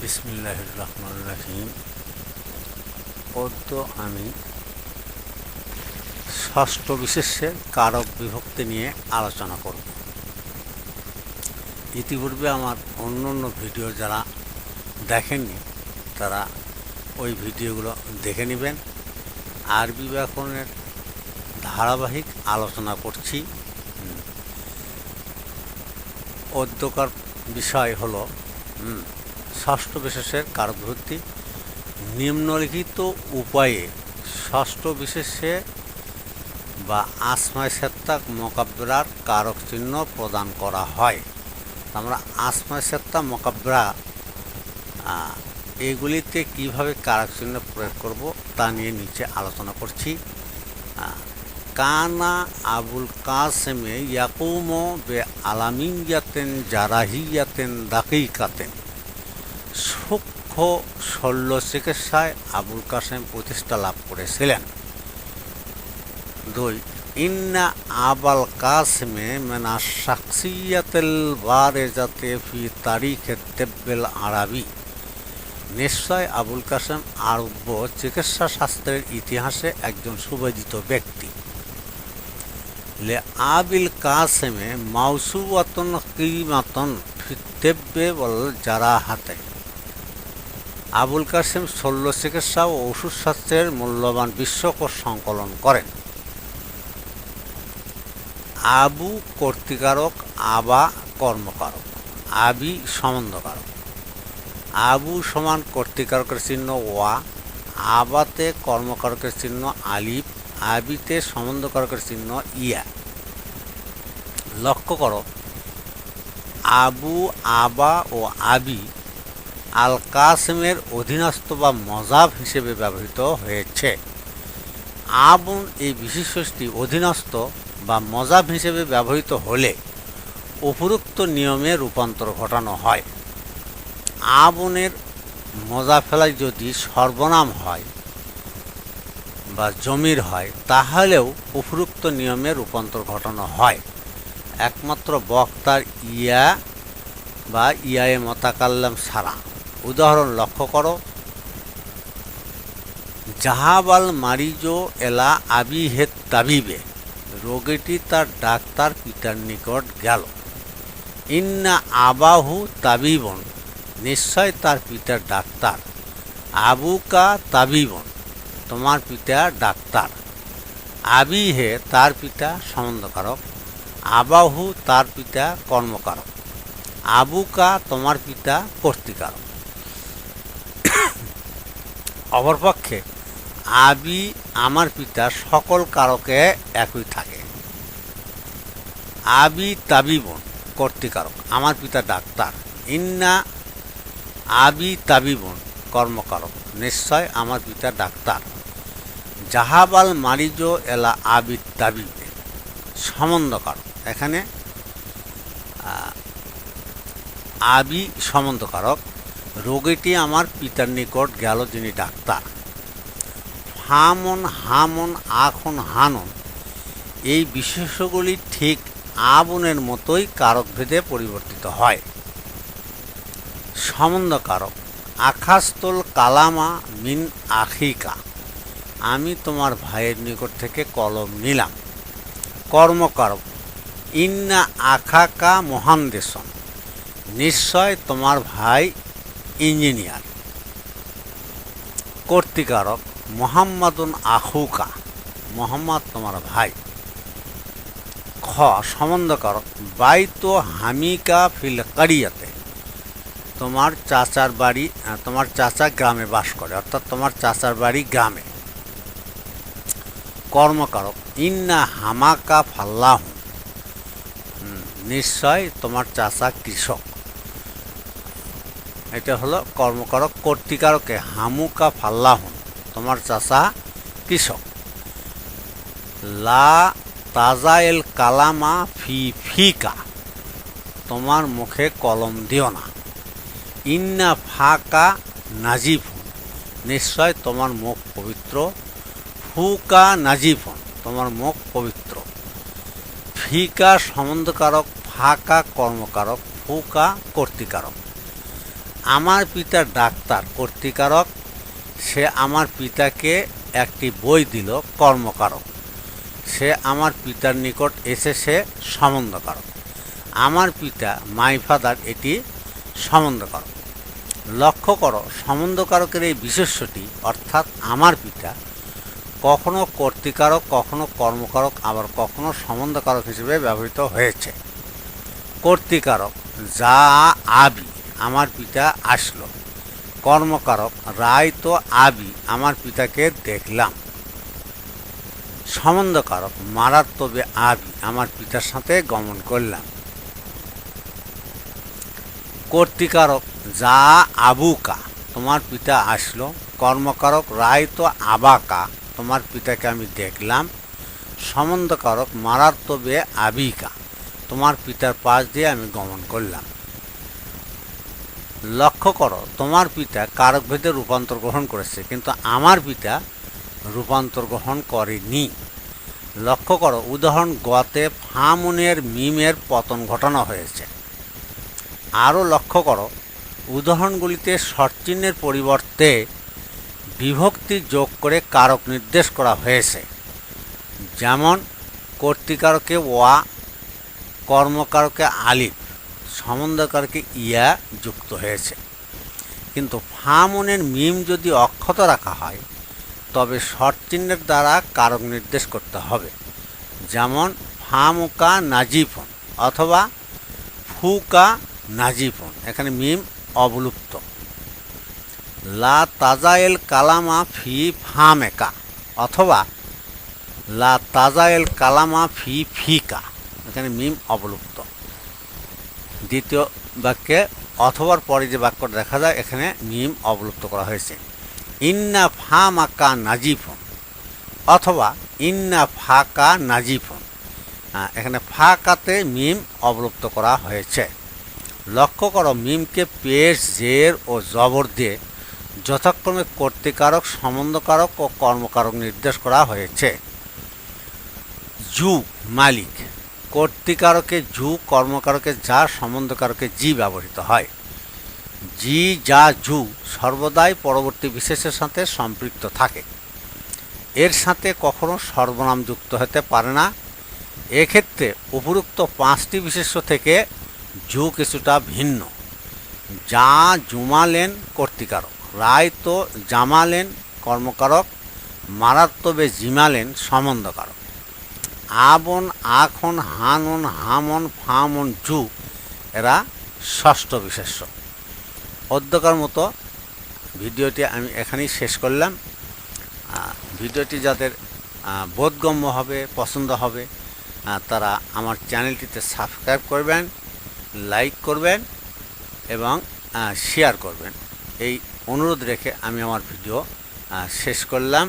বিসমিল্লাহ রহমান রাহিম পদ্য আমি ষষ্ঠ বিশেষের কারক বিভক্তি নিয়ে আলোচনা করব। ইতিপূর্বে আমার অন্য অন্য ভিডিও যারা দেখেননি, তারা ওই ভিডিওগুলো দেখে নেবেন। আরবি ব্যাকরণের ধারাবাহিক আলোচনা করছি। হুম। পদ্যকার বিষয় হলো ষষ্ঠ বিশেষের কারকভর্তি নিম্নলিখিত উপায়ে ষষ্ঠ বিশেষে বা আসমায় সেত্তাক মোকাব্বরার কারক চিহ্ন প্রদান করা হয়। আমরা আসমায় সেত্তা মোকাব্বরা আহ, এগুলিতে কীভাবে কারক চিহ্ন প্রয়োগ করব তা নিয়ে নিচে আলোচনা করছি। কানা আবুল কাসেমে ইয়াকুমো বে আলামিয়াতেন জারাহিয়াতেন দাকিকাতেন। সূক্ষ্ম শল্য চিকিৎসায় আবুল কাসেম প্রতিষ্ঠা লাভ করেছিলেন। দুই, ইন্না আবাল কাসেমে মেনা শাকসিয়াতেল বারেজাতে ফি তারিখে তেব্বেল আরবি। নিশ্চয় আবুল কাসেম আরব্য চিকিৎসা শাস্ত্রের ইতিহাসে একজন সুবেদিত ব্যক্তি। লে আবিল কাসেমে মাউসুয়াতন কিমাতন ফিতেব্বে বল যারা হাতে আবুল কাসেম শল্য চিকিৎসা ও ওষুধ শাস্ত্রের মূল্যবান বিশ্বকোষ সংকলন করেন। আবু কর্তৃকারক, আবা কর্মকারক, আবি সম্বন্ধকারক। আবু সমান কর্তৃকারকের চিহ্ন ওয়া, আবাতে কর্মকারকের চিহ্ন আলিফ, আবিতে সম্বন্ধকারকের চিহ্ন ইয়া। লক্ষ্য করো, আবু, আবা ও আবি আল কাসেমের অধীনস্থ বা মজাব হিসেবে ব্যবহৃত হয়েছে। আবুন এই বিশেষটি অধীনস্থ বা মজাব হিসেবে ব্যবহৃত হলে উপরোক্ত নিয়মে রূপান্তর ঘটানো হয়। আবনের মজা ফেলায় যদি সর্বনাম হয় বা জমির হয়, তাহলেও উপরোক্ত নিয়মে রূপান্তর ঘটানো হয়। একমাত্র বক্তার ইয়া বা ইয়ায়ে মতাকাল্লাম সারা। উদাহরণ লক্ষ্য করো। জাহাবাল মারিজো এলা আবি হেত তাবিবে, রোগীটি তার ডাক্তার পিতার নিকট গেল। ইন্না আবাহু তাবিবন, নিশ্চয় তার পিতার ডাক্তার। আবুকা তাবিবন, তোমার পিতা ডাক্তার। আবিহে তার পিতা সম্বন্ধকারক, আবাহু তার পিতা কর্মকারক। আবুকা তোমার পিতা কর্তৃকারক। অপরপক্ষে আবি আমার পিতা সকল কারকে একই থাকে। আবি তাবিবন, কর্তৃকারক। আমার পিতা ডাক্তার। ইন্না আবি তাবিবন, কর্মকারক। নিশ্চয় আমার পিতা ডাক্তার। জাহাবাল মারিজ এলা আবি তাবিবে সম্বন্ধকারক এখানে আবি সম্বন্ধকারক রোগীটি আমার পিতার নিকট গেল যিনি ডাক্তার। হামন হামন, আখন, হানন। এই বিশেষগুলি ঠিক আবনের মতোই কারকভেদে পরিবর্তিত হয়। সম্বন্ধকারক, আখাস্তল কালামা মিন আখিকা। আমি তোমার ভাইয়ের নিকট থেকে কলম নিলাম। কর্মকারক, ইন্না আখাকা মহান দেশন নিশ্চয় তোমার ভাই ইঞ্জিনিয়ার। কর্তৃকারক মোহাম্মদুন আহুকা। মোহাম্মদ তোমার ভাই। খ, সম্বন্ধকারক বাইতো হামিকা ফিল কারিয়াতে। তোমার চাচার বাড়ি তোমার চাচা গ্রামে বাস করে, অর্থাৎ তোমার চাচার বাড়ি গ্রামে। কর্মকারক, ইন্না হামাকা ফাল্লাহ। নিশ্চয় তোমার চাচা কৃষক। এটা হলো কর্মকারক কর্তৃকারকে হামুকা ফাল্লাহন, তোমার চাচা কৃষক। লা তাজাইল কালামা ফি ফিকা, তোমার মুখে কলম দিও না। ইন্না ফাকা নাজিফুন, নিশ্চয় তোমার মুখ পবিত্র। ফুকা নাজিফুন, তোমার মুখ পবিত্র। ফিকা সম্বন্ধকারক, ফাঁকা কর্মকারক, ফুকা কর্তৃকারক। আমার পিতা ডাক্তার কর্তৃকারক, সে আমার পিতাকে একটি বই দিল, কর্মকারক। সে আমার পিতার নিকট এসে সে সম্বন্ধকারক আমার পিতা, মাই ফাদার, এটি সম্বন্ধকারক লক্ষ্য করো সম্বন্ধকারকের এই বিশেষ্যটি, অর্থাৎ আমার পিতা, কখনো কর্তৃকারক, কখনো কর্মকারক, আবার কখনো সম্বন্ধকারক হিসেবে ব্যবহৃত হয়েছে। কর্তৃকারক, যা আবি। আমার পিতা আসলো। কর্মকারক রায় তো আবি, আমার পিতাকে দেখলাম। সম্বন্ধকারক মারার তবে আবি, আমার পিতার সাথে গমন করলাম। কর্তৃকারক, যা আবুকা, তোমার পিতা আসলো। কর্মকারক, রায় তো আবাকা, তোমার পিতাকে আমি দেখলাম। সম্বন্ধকারক মারার তবে আবিকা, তোমার পিতার পাশ দিয়ে আমি গমন করলাম। লক্ষ্য করো, তোমার পিতা কারকভেদে রূপান্তর গ্রহণ করেছে, কিন্তু আমার পিতা রূপান্তর গ্রহণ করেনি। লক্ষ্য করো, উদাহরণ, গতে ফামুনের মিমের পতন ঘটানো হয়েছে। আরও লক্ষ্য করো, উদাহরণগুলিতে শর্টচিহ্নের পরিবর্তে বিভক্তি যোগ করে কারক নির্দেশ করা হয়েছে। যেমন, কর্তৃকারকে ওয়া, কর্মকারকে আলিফ। সম্বন্ধকারকে ইয়া যুক্ত হয়েছে। কিন্তু ফামনের মিম যদি অক্ষত রাখা হয়, তবে শর্টচিহ্নের দ্বারা কারক নির্দেশ করতে হবে। যেমন ফামুকা নাজিফন অথবা ফুকা নাজিফন। এখানে মিম অবলুপ্ত। লা তাজায়েল কালামা ফি ফামেকা অথবা লা তাজায়েল কালামা ফি ফিকা। এখানে মিম অবলুপ্ত। দ্বিতীয় বাক্যে অথবার পরে যে বাক্যটা দেখা যায়, এখানে মিম অবলুপ্ত করা হয়েছে। ইন্না ফামাকা নাজিফন, অথবা ইন্না ফাকা নাজিফন। এখানে ফাকাতে মিম অবলুপ্ত করা হয়েছে। লক্ষ্য করো, মিমকে পেশ, জের ও জবর দিয়ে যথাক্রমে কর্তৃকারক, সম্বন্ধকারক ও কর্মকারক নির্দেশ করা হয়েছে। জু, মালিক। কর্তৃকারকে জু কর্মকারকে যা, সম্বন্ধকারকে জি ব্যবহৃত হয়। জি, যা জু সর্বদাই পরবর্তী বিশেষের সাথে সম্পৃক্ত থাকে। এর সাথে কখনো সর্বনাম যুক্ত হতে পারে না। এক্ষেত্রে উপরোক্ত পাঁচটি বিশেষ্য থেকে জু কিছুটা ভিন্ন। যা জুমালেন কর্তৃকারক, রায় তো জামালেন কর্মকারক, মারাত্তবে জিমালেন সম্বন্ধকারক। আবন, আখন, হানন, হামন, ফামন, জু এরা ষষ্ঠ বিশেষ্য। অধ্যকার মতো ভিডিওটি আমি এখানেই শেষ করলাম। ভিডিওটি যাদের বোধগম্য হবে, পছন্দ হবে তারা আমার চ্যানেলটিতে সাবস্ক্রাইব করবেন, লাইক করবেন এবং শেয়ার করবেন। এই অনুরোধ রেখে আমি আমার ভিডিও শেষ করলাম।